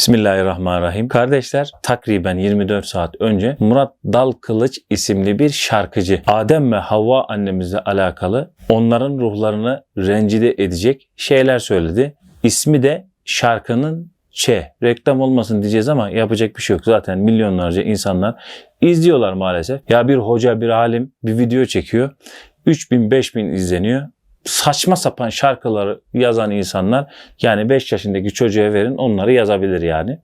Bismillahirrahmanirrahim. Kardeşler takriben 24 saat önce Murat Dal Kılıç isimli bir şarkıcı Adem ve Havva annemizle alakalı onların ruhlarını rencide edecek şeyler söyledi. İsmi de şarkının Ç. Reklam olmasın diyeceğiz ama yapacak bir şey yok. Zaten milyonlarca insanlar izliyorlar maalesef. Ya bir hoca bir alim bir video çekiyor. 3000 5000 izleniyor. Saçma sapan şarkıları yazan insanlar yani 5 yaşındaki çocuğa verin onları yazabilir yani.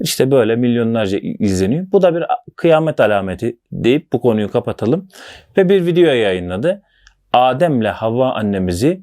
İşte böyle milyonlarca izleniyor. Bu da bir kıyamet alameti deyip bu konuyu kapatalım. Ve bir video yayınladı. Adem'le Havva annemizi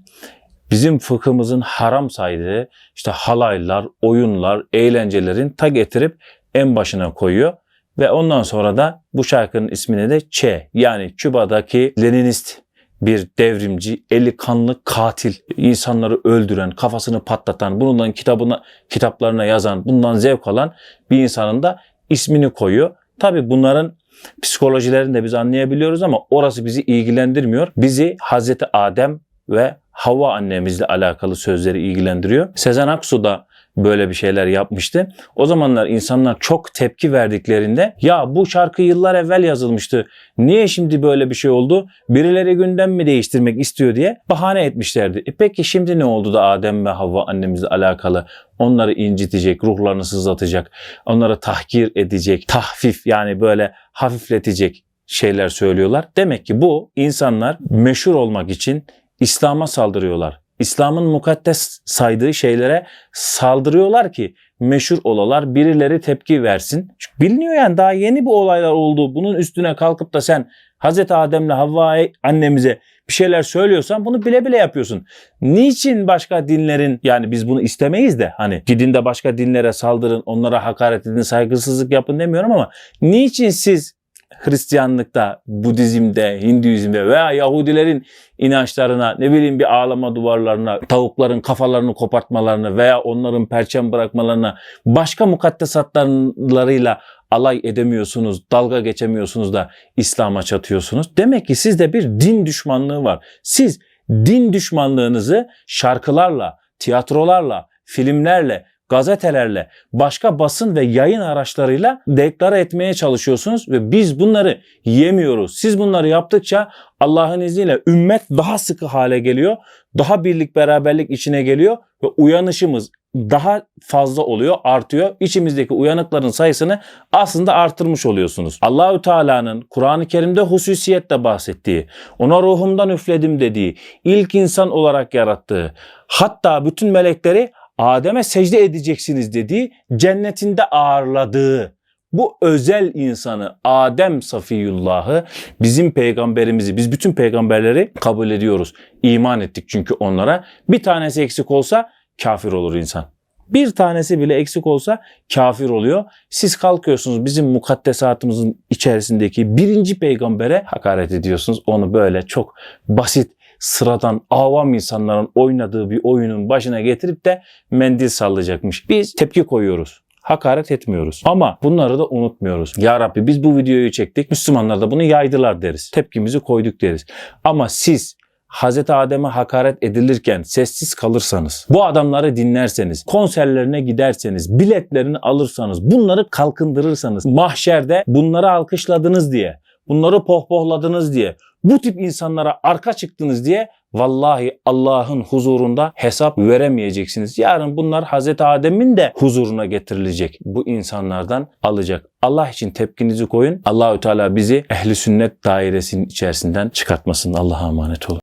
bizim fıkhımızın haram saydığı işte halaylar, oyunlar, eğlencelerin ta getirip en başına koyuyor. Ve ondan sonra da bu şarkının ismini de Ç yani Küba'daki Leninist bir devrimci, eli kanlı katil, insanları öldüren, kafasını patlatan, bundan kitabına, kitaplarına yazan, bundan zevk alan bir insanın da ismini koyuyor. Tabi bunların psikolojilerini de biz anlayabiliyoruz ama orası bizi ilgilendirmiyor. Bizi Hazreti Adem ve Havva annemizle alakalı sözleri ilgilendiriyor. Sezen Aksu da böyle bir şeyler yapmıştı. O zamanlar insanlar çok tepki verdiklerinde ya bu şarkı yıllar evvel yazılmıştı. Niye şimdi böyle bir şey oldu? Birileri gündem mi değiştirmek istiyor diye bahane etmişlerdi. E peki şimdi ne oldu da Adem ve Havva annemizle alakalı onları incitecek, ruhlarını sızlatacak, onları tahkir edecek, tahfif yani böyle hafifletecek şeyler söylüyorlar. Demek ki bu insanlar meşhur olmak için İslam'a saldırıyorlar. İslam'ın mukaddes saydığı şeylere saldırıyorlar ki meşhur olalar birileri tepki versin. Çünkü biliniyor yani daha yeni bir olaylar oldu. Bunun üstüne kalkıp da sen Hazreti Adem'le Havva annemize bir şeyler söylüyorsan bunu bile bile yapıyorsun. Niçin başka dinlerin yani biz bunu istemeyiz de hani gidin de başka dinlere saldırın, onlara hakaret edin, saygısızlık yapın demiyorum ama niçin siz Hristiyanlıkta, Budizm'de, Hinduizm'de veya Yahudilerin inançlarına ne bileyim bir ağlama duvarlarına, tavukların kafalarını kopartmalarını veya onların perçem bırakmalarına başka mukaddesatlarıyla alay edemiyorsunuz, dalga geçemiyorsunuz da İslam'a çatıyorsunuz. Demek ki sizde bir din düşmanlığı var. Siz din düşmanlığınızı şarkılarla, tiyatrolarla, filmlerle, gazetelerle, başka basın ve yayın araçlarıyla deklare etmeye çalışıyorsunuz ve biz bunları yemiyoruz. Siz bunları yaptıkça Allah'ın izniyle ümmet daha sıkı hale geliyor, daha birlik beraberlik içine geliyor ve uyanışımız daha fazla oluyor, artıyor. İçimizdeki uyanıkların sayısını aslında artırmış oluyorsunuz. Allahü Teala'nın Kur'an-ı Kerim'de hususiyetle bahsettiği, ona ruhumdan üfledim dediği, ilk insan olarak yarattığı, hatta bütün melekleri Adem'e secde edeceksiniz dediği, cennetinde ağırladığı bu özel insanı Adem Safiyullah'ı bizim peygamberimizi biz bütün peygamberleri kabul ediyoruz. İman ettik çünkü onlara. Bir tanesi eksik olsa kafir olur insan. Bir tanesi bile eksik olsa kafir oluyor. Siz kalkıyorsunuz bizim mukaddesatımızın içerisindeki birinci peygambere hakaret ediyorsunuz. Onu böyle çok basit sıradan avam insanların oynadığı bir oyunun başına getirip de mendil sallayacakmış. Biz tepki koyuyoruz. Hakaret etmiyoruz. Ama bunları da unutmuyoruz. Ya Rabbi biz bu videoyu çektik. Müslümanlar da bunu yaydılar deriz. Tepkimizi koyduk deriz. Ama siz Hz. Adem'e hakaret edilirken sessiz kalırsanız, bu adamları dinlerseniz, konserlerine giderseniz, biletlerini alırsanız, bunları kalkındırırsanız, mahşerde bunları alkışladınız diye, bunları pohpohladınız diye, bu tip insanlara arka çıktınız diye vallahi Allah'ın huzurunda hesap veremeyeceksiniz. Yarın bunlar Hazreti Adem'in de huzuruna getirilecek. Bu insanlardan alacak. Allah için tepkinizi koyun. Allahü Teala bizi ehli sünnet dairesinin içerisinden çıkartmasın. Allah'a emanet olun.